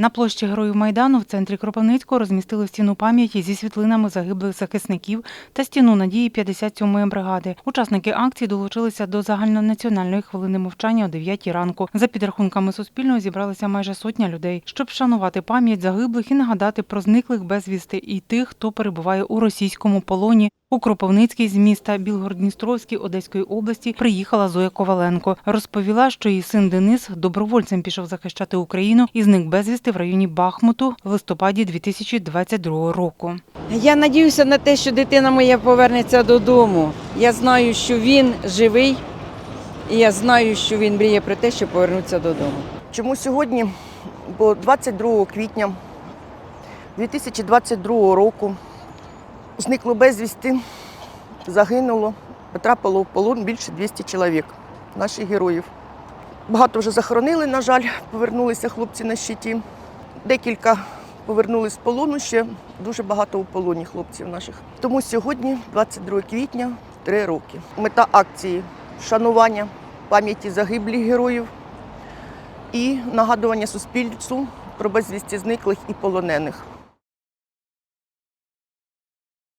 На площі Героїв Майдану в центрі Кропивницького розмістили стіну пам'яті зі світлинами загиблих захисників та стіну надії 57-ї бригади. Учасники акції долучилися до загальнонаціональної хвилини мовчання о 9 ранку. За підрахунками Суспільного зібралися майже сотня людей, щоб вшанувати пам'ять загиблих і нагадати про зниклих безвісти і тих, хто перебуває у російському полоні. У Кропивницький з міста Білгород-Дністровський Одеської області приїхала Зоя Коваленко. Розповіла, що її син Денис добровольцем пішов захищати Україну і зник безвісти в районі Бахмуту в листопаді 2022 року. Я надіюся на те, що дитина моя повернеться додому. Я знаю, що він живий, і я знаю, що він мріє про те, щоб повернутися додому. Чому сьогодні? Бо 22 квітня 2022 року зникло безвісти, загинуло, потрапило в полон більше 200 чоловік, наших героїв. Багато вже захоронили, на жаль, повернулися хлопці на щиті. Декілька повернулись з полону, ще дуже багато у полоні хлопців наших. Тому сьогодні, 22 квітня, три роки. Мета акції вшанування пам'яті загиблих героїв і нагадування суспільству про безвісті зниклих і полонених.